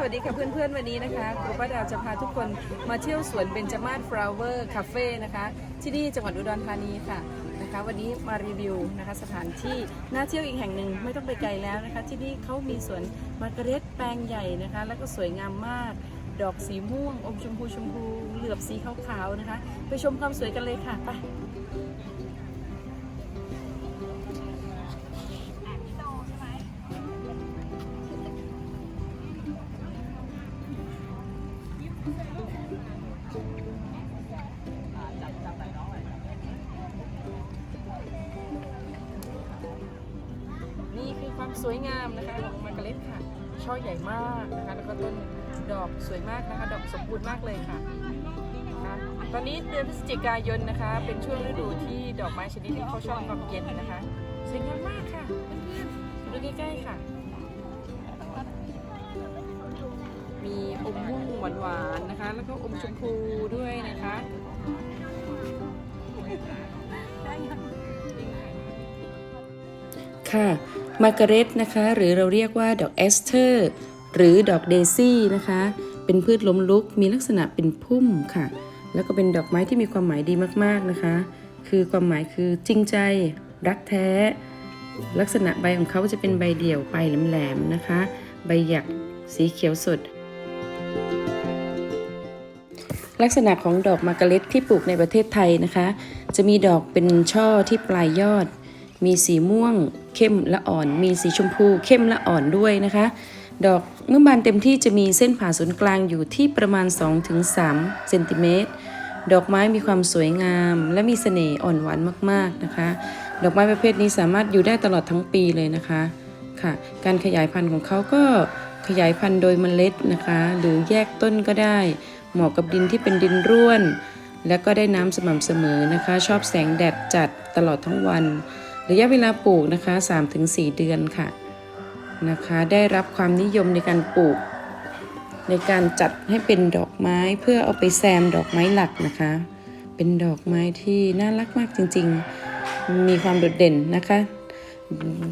สวัสดีค่ะเพื่อนๆ วันนี้นะคะครูป้าดาวจะพาทุกคนมาเที่ยวสวนเบญจมาศฟลาวเวอร์คาเฟ่นะคะ ที่นี่จังหวัดอุดรธานีค่ะนะคะ วันนี้มารีวิวนะคะสถานที่น่าเที่ยวอีกแห่งหนึ่งไม่ต้องไปไกลแล้วนะคะ ที่นี่เขามีสวนมาร์การเร็ตแปลงใหญ่นะคะ แล้วก็สวยงามมาก ดอกสีม่วงอมชมพูชมพูเหลือบสีขาวๆนะคะ ไปชมความสวยกันเลยค่ะไป สวยงามนะคะของมาร์การเร็ตค่ะ ช่อใหญ่มากนะคะ แล้วก็ต้นดอกสวยมากนะคะ ดอกสมบูรณ์มากเลยค่ะนะคะตอนนี้เดือนพฤศจิกายนนะคะ เป็นช่วงฤดูที่ดอกไม้ชนิดนี้เขาชอบความเย็นนะคะ สวยงามมากค่ะเพื่อนๆดูใกล้ๆค่ะ มีอมม่วงหวานๆนะคะ แล้วก็อมชมพูด้วยนะคะค่ะ มาร์การเร็ตนะคะหรือเราเรียกว่าดอกแอสเทอร์หรือดอกเดซี่นะคะ เป็นพืชล้มลุกมีลักษณะเป็นพุ่มค่ะ แล้วก็เป็นดอกไม้ที่มีความหมายดีมากๆนะคะ คือความหมายคือจริงใจ รักแท้ ลักษณะใบของเขาจะเป็นใบเดี่ยวปลายแหลมๆนะคะ ใบหยักสีเขียวสด ลักษณะของดอกมาร์การเร็ตที่ปลูกในประเทศไทยนะคะ จะมีดอกเป็นช่อที่ปลายยอด มีสีม่วง เข้มและอ่อน มีสีชมพูเข้มและอ่อนด้วยนะคะ ดอกเมื่อบานเต็มที่จะมีเส้นผ่าศูนย์กลางอยู่ที่ประมาณ 2-3เซนติเมตรดอกไม้มีความสวยงาม และมีเสน่ห์อ่อนหวานมากๆนะคะ ดอกไม้ประเภทนี้สามารถอยู่ได้ตลอดทั้งปีเลยนะคะค่ะ การขยายพันธุ์ของเขาก็ขยายพันธุ์โดยเมล็ดนะคะ หรือแยกต้นก็ได้ เหมาะกับดินที่เป็นดินร่วน และก็ได้น้ำสม่ำเสมอนะคะ ชอบแสงแดดจัดตลอดทั้งวัน ระยะเวลาปลูกนะคะ 3-4 เดือนค่ะนะคะ ได้รับความนิยมในการปลูก ในการจัดให้เป็นดอกไม้เพื่อเอาไปแซมดอกไม้หลักนะคะ เป็นดอกไม้ที่น่ารักมากจริงๆ มีความโดดเด่นนะคะ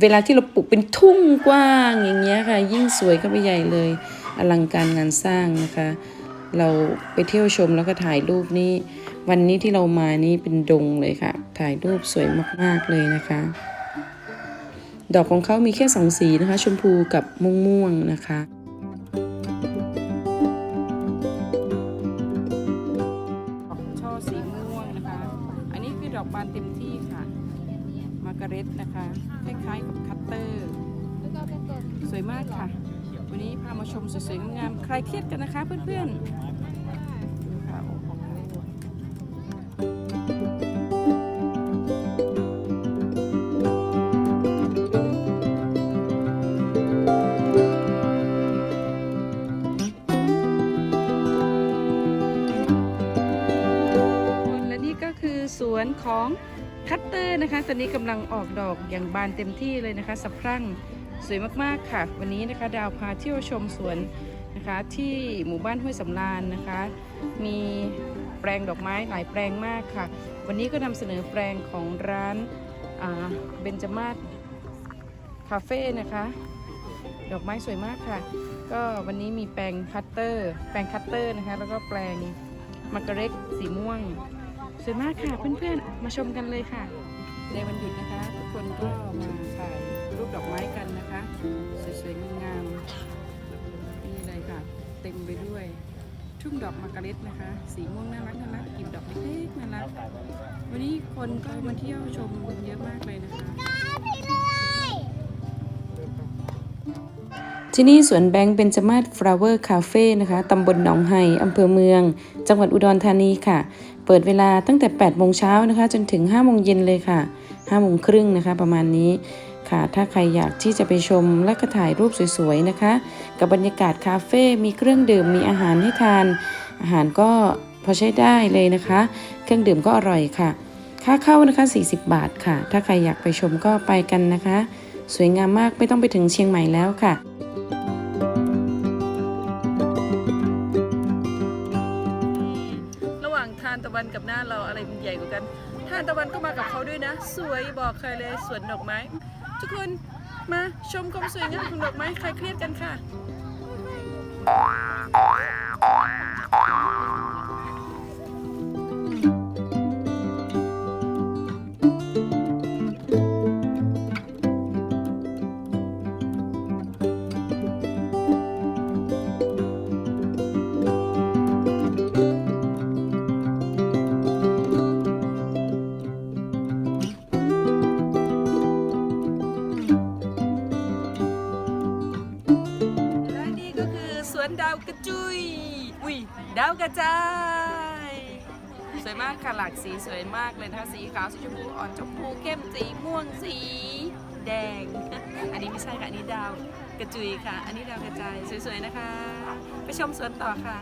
เวลาที่เราปลูกเป็นทุ่งกว้างอย่างเงี้ยค่ะ ยิ่งสวยเข้าไปใหญ่เลยอลังการงานสร้างนะคะ เราไปเที่ยวชมแล้วก็ถ่ายรูปนี่วันนี้ที่เรามานี่เป็นดงเลยค่ะ ถ่ายรูปสวยมากๆเลยนะคะ ดอกของเขามีแค่สองสีนะคะ ชมพูกับม่วงๆนะคะช่อสีม่วงนะคะ อันนี้คือดอกบานเต็มที่ค่ะ มาร์การเร็ตนะคะ คล้ายๆกับคัตเตอร์ สวยมากค่ะ วันนี้พามาชมสวยๆงามๆคลายเครียดกันนะคะเพื่อนๆดูค่ะโอ้โหและนี่ก็คือสวนของคัตเตอร์นะคะ ตอนนี้กำลังออกดอกอย่างบานเต็มที่เลยนะคะสะพรั่ง สวยมากๆค่ะ วันนี้นะคะดาวพาเที่ยวชมสวนนะคะที่หมู่บ้านห้วยสำราญนะคะ มีแปลงดอกไม้หลายแปลงมากค่ะ วันนี้ก็นำเสนอแปลงของร้านเบนจมาศคาเฟ่นะคะ ดอกไม้สวยมากค่ะ ก็วันนี้มีแปลงคัตเตอร์ แปลงคัตเตอร์นะคะ แล้วก็แปลงมาการเร็ตสีม่วง สวยมากค่ะเพื่อนๆ มาชมกันเลยค่ะ ในวันหยุดนะคะ ทุกคนก็มาถ่าย ปดอกไม้กันนะคะสวยๆงามๆนี่เลยค่ะ เต็มไปด้วย ทุ่งดอกมาการเร็ตนะคะ สีม่วงน่ารักน่ารักกลิ่ดอกเล็กๆน่ารักวันนี้คนก็มาเที่ยวชมเยอะมากเลยนะคะที่นี่สวนแบงค์เบนจมาศฟลาเวอร์คาเฟ่นะคะ ตำบลหนองไห่อำเภอเมือง จังหวัดอุดรธานีค่ะ เปิดเวลาตั้งแต่ 8 โมงเช้านะคะ จนถึง 5 โมงเย็นเลยค่ะ 5 โมงครึ่งนะคะ ประมาณนี้ ค่ะ ถ้าใครอยากที่จะไปชมและก็ถ่ายรูปสวยๆนะคะ กับบรรยากาศคาเฟ่ มีเครื่องดื่ม มีอาหารให้ทาน อาหารก็พอใช้ได้เลยนะคะ เครื่องดื่มก็อร่อยค่ะ ค่าเข้านะคะ 40 บาทค่ะ ถ้าใครอยากไปชมก็ไปกันนะคะ สวยงามมาก ไม่ต้องไปถึงเชียงใหม่แล้วค่ะระหว่างทานตะวันกับหน้าเราอะไรมันใหญ่กว่ากันทานตะวันก็มากับเขาด้วยนะ สวยบอกใครเลยสวนดอกไม้ ทุกคนมาชมความสวยงามของดอกไม้ใครเครียดกันค่ะและาวกระจาย สวยมากค่ะหลากสีสวยมากเลยนะคะสีขาวสีชมพูอ่อนชมพูเข้มสีม่วงสีแดง อันนี้ไม่ใช่ค่ะอันนี้ดาวกระจุยค่ะ อันนี้ดาวกระจายสวยๆนะคะ ไปชมสวนต่อค่ะ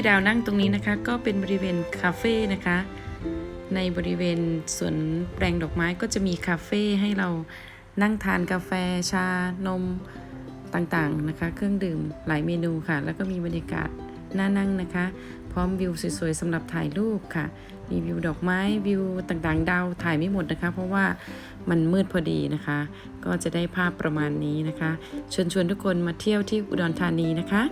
ที่ดาวนั่งตรงนี้นะคะ ก็เป็นบริเวณคาเฟ่นะคะ ในบริเวณสวนแปลงดอกไม้ก็จะมีคาเฟ่ให้เรานั่งทานกาแฟชานมต่างๆนะคะ เครื่องดื่มหลายเมนูค่ะ แล้วก็มีบรรยากาศน่านั่งนะคะ พร้อมวิวสวยๆสำหรับถ่ายรูปค่ะ มีวิวดอกไม้วิวต่างๆ ดาวถ่ายไม่หมดนะคะ เพราะว่ามันมืดพอดีนะคะ ก็จะได้ภาพประมาณนี้นะคะเชิญชวนทุกคนมาเที่ยวที่อุดรธานีนะคะ